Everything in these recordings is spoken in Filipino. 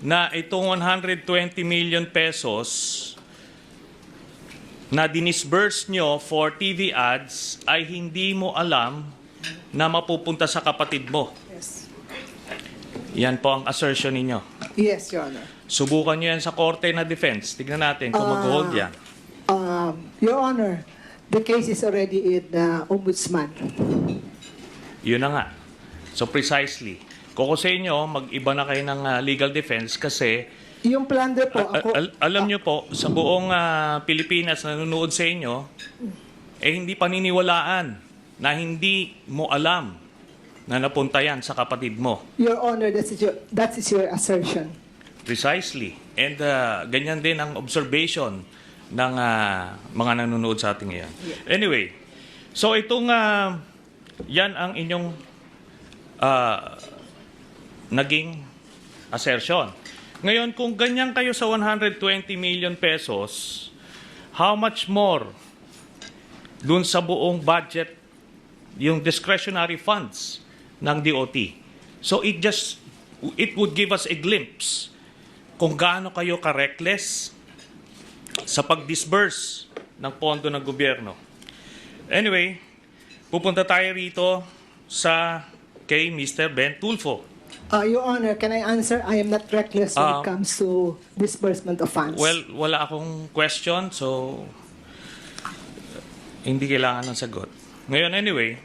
na itong 120 million pesos na dinisburse nyo for TV ads ay hindi mo alam na mapupunta sa kapatid mo. Yes. Yan po ang assertion ninyo. Yes, Your Honor. Subukan nyo yan sa korte na defense. Tignan natin kung Ah. mag-hold yan. Um, Your Honor, the case is already in the ombudsman. Yun na nga. So precisely. Kung sa inyo, mag-iba na kayo ng ah, legal defense kasi Yung plunder po, Al- ako... al- alam nyo po, sa buong ah, Pilipinas na nanonood sa inyo, eh hindi paniniwalaan na hindi mo alam na napunta yan sa kapatid mo. Your Honor, that is your, that is your assertion. Precisely. And ah, ganyan din ang observation ng ah, mga nanonood sa ating ngayon. Anyway, so itong ah, yan ang inyong ah, naging assertion. Ngayon, kung ganyan kayo sa 120 million pesos, how much more dun sa buong budget yung discretionary funds ng DOT. So it just it would give us a glimpse kung gaano kayo ka-reckless sa pag-disburse ng pondo ng gobyerno. Anyway, pupunta tayo rito sa kay Mr. Ben Tulfo. Uh, Your Honor, can I answer? I am not reckless when Ah. it comes to disbursement of funds. Well, wala akong question, so hindi kailangan ng sagot. Ngayon, anyway,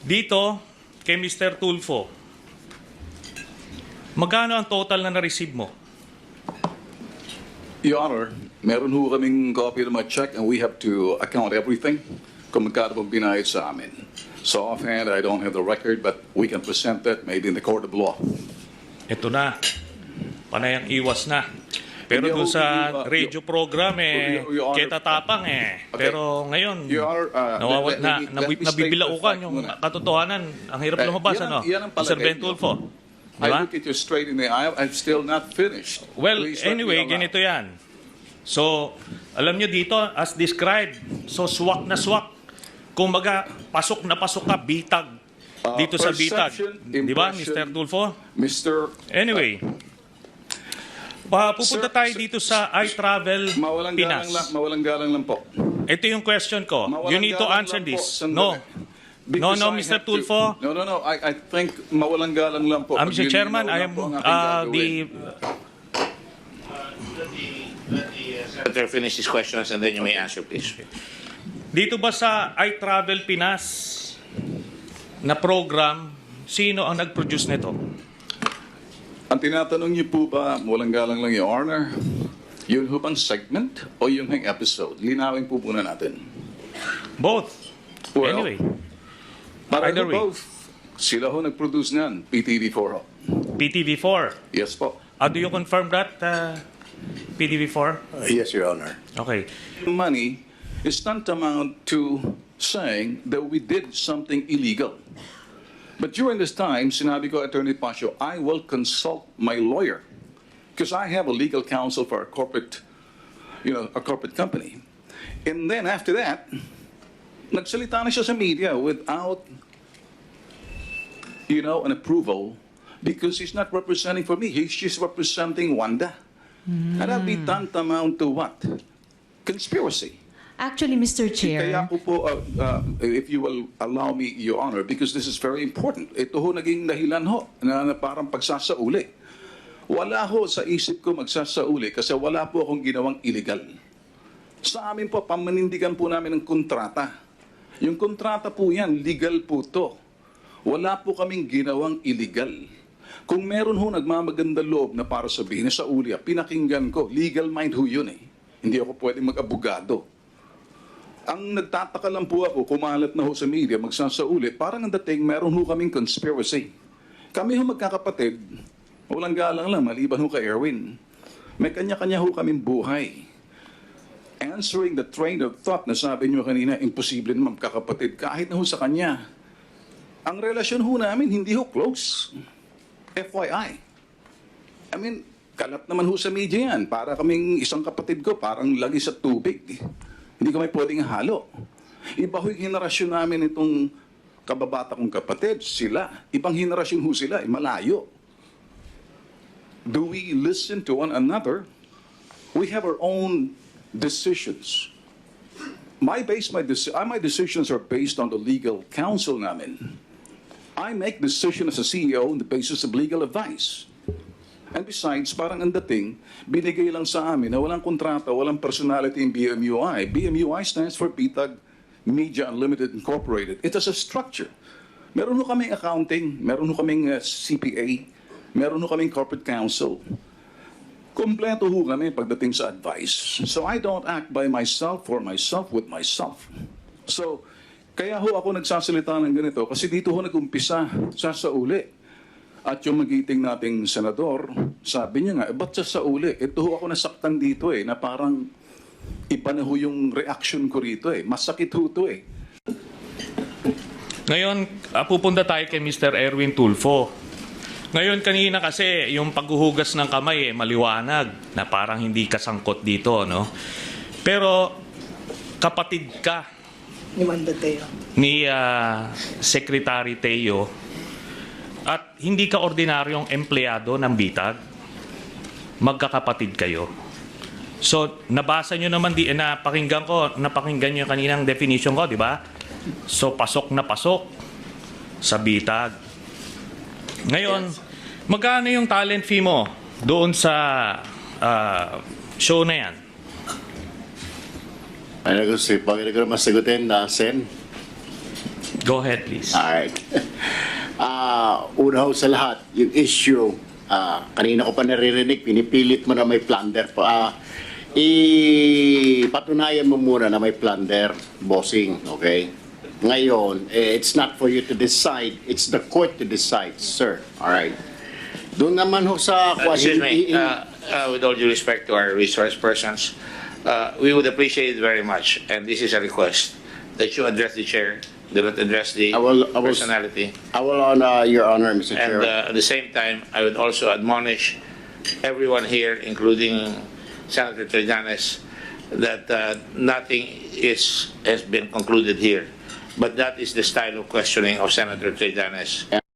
dito kay Mr. Tulfo, magkano ang total na na-receive mo? Your Honor, meron ho kaming copy ng mga check and we have to account everything kung magkano pong binayad sa amin. So offhand, I don't have the record, but we can present that maybe in the court of law. Ito na. Panay ang iwas na. Pero doon sa uh, radio program eh, Your- Your Honor- kita tapang eh. Okay. Pero ngayon, Your Honor, uh, nawawa, let- let na, state nabibilaukan yung katotohanan. Ang hirap Eh, lumabas, yan ano? yan ang palagay Ben niyo. Tulfo. Di I look at you straight in the eye. I'm still not finished. Well, Please anyway, ganito yan. So, alam nyo dito, as described, so swak na swak. Kung maga, pasok na pasok ka, bitag. Uh, Dito sa bitag. Di ba. Mr. Tulfo? Mr. Anyway, pa, pupunta Sir, tayo sir, dito sa I Travel Mawalang galang, Pinas. lang, mawalang galang lang po. Ito yung question ko. Mawalang You need to galang answer this. No. Because No, no, I Mr. to- Tulfo. No, no, no. I, I think mawalang galang lang po. Uh, Mr. Chairman, I am ang aking uh, gagawin. the Senator finish his questions and then you may answer, please. Dito ba sa I Travel Pinas na program, sino ang nag-produce nito? Ang tinatanong niyo po ba, walang galang lang yung honor, yun ho bang segment o yung hang episode? Linawin po muna natin. Both. Well, anyway, Para either way. both, sila ho nag-produce niyan, PTV4 ho. PTV4. Yes po. Uh, do you confirm that, uh, PTV4? Yes, Your Honor. Okay. Money is tantamount to saying that we did something illegal. But during this time, sinabi ko, Attorney Pasio, I will consult my lawyer because I have a legal counsel for a corporate, you know, a corporate company. And then after that, nagsalita na siya sa media without, you know, an approval because he's not representing for me. He's just representing Wanda. And that'd be tantamount to what? Conspiracy. Actually, Mr. Kaya Chair, po po, uh, uh, if you will allow me, Your Honor, because this is very important. Ito ho naging dahilan ho na, na parang pagsasauli. Wala ho sa isip ko magsasauli kasi wala po akong ginawang illegal. Sa amin po, pamanindigan po namin ng kontrata. Yung kontrata po yan, legal po to. Wala po kaming ginawang illegal. Kung meron ho nagmamaganda loob na para sabihin sa uli, ah, pinakinggan ko, legal mind ho yun eh. Hindi ako pwedeng mag-abogado. Ang nagtataka lang po ako, kumalat na ho sa media, magsasauli, parang ang dating meron ho kaming conspiracy. Kami ho magkakapatid, walang galang lang, maliban ho kay Erwin. May kanya-kanya ho kaming buhay. Answering the train of thought na sabi niyo kanina, imposible naman kakapatid, kahit na ho sa kanya. Ang relasyon ho namin, hindi ho close. FYI. I mean, kalat naman ho sa media yan. Para kaming isang kapatid ko, parang lagi sa tubig. Hindi kami pwedeng halo. Iba ho henerasyon namin itong kababata kong kapatid, sila. Ibang henerasyon ho sila, eh, malayo. do we listen to one another? We have our own decisions. My base, my, deci- uh, my decisions are based on the legal counsel namin. I make decision as a CEO on the basis of legal advice. And besides, parang ang dating, binigay lang sa amin na walang kontrata, walang personality in BMUI. BMUI stands for Bitag Media Unlimited Incorporated. It has a structure. Meron ho kaming accounting, meron ho kaming uh, CPA, meron ho kaming corporate counsel. Kompleto ho kami pagdating sa advice. So I don't act by myself for myself with myself. So, kaya ho ako nagsasalita ng ganito kasi dito ho nag-umpisa sa sauli. At yung magiting nating senador, sabi niya nga, eh, ba't sa sauli? Ito ho ako nasaktan dito eh, na parang iba na ho yung reaction ko rito eh. Masakit ho to eh. Ngayon, ah, pupunta tayo kay Mr. Erwin Tulfo. Ngayon, kanina kasi, yung paghuhugas ng kamay, eh, maliwanag na parang hindi kasangkot dito, no? Pero, kapatid ka Ni Mandateo. ni ah, Secretary Teo at hindi ka ordinaryong empleyado ng Bitag, magkakapatid kayo. So, nabasa nyo naman, di, napakinggan ko, napakinggan nyo kaninang definition ko, di ba? So, pasok na pasok sa Bitag. Ngayon, magkano yung talent fee mo doon sa ah, show na yan? Ano ko si pag ko naman sagutin na Sen. Go ahead, please. Alright. Ah, una ho sa lahat, yung issue, ah, kanina ko pa naririnig, pinipilit mo na may plunder pa. Ah, ipatunayan mo muna na may plunder, bossing, okay? Ngayon, eh, it's not for you to decide, it's the court to decide, sir. Alright. Doon naman ho sa... Uh, excuse me, uh, uh, with all due respect to our resource persons, uh, we would appreciate it very much, and this is a request, that you address the chair, do not address the I will- I will- personality. I will honor your honor, Mr. Chair. And uh, at the same time, I would also admonish everyone here, including Senator Trillanes, that uh, nothing is, has been concluded here. But that is the style of questioning of Senator Trillanes.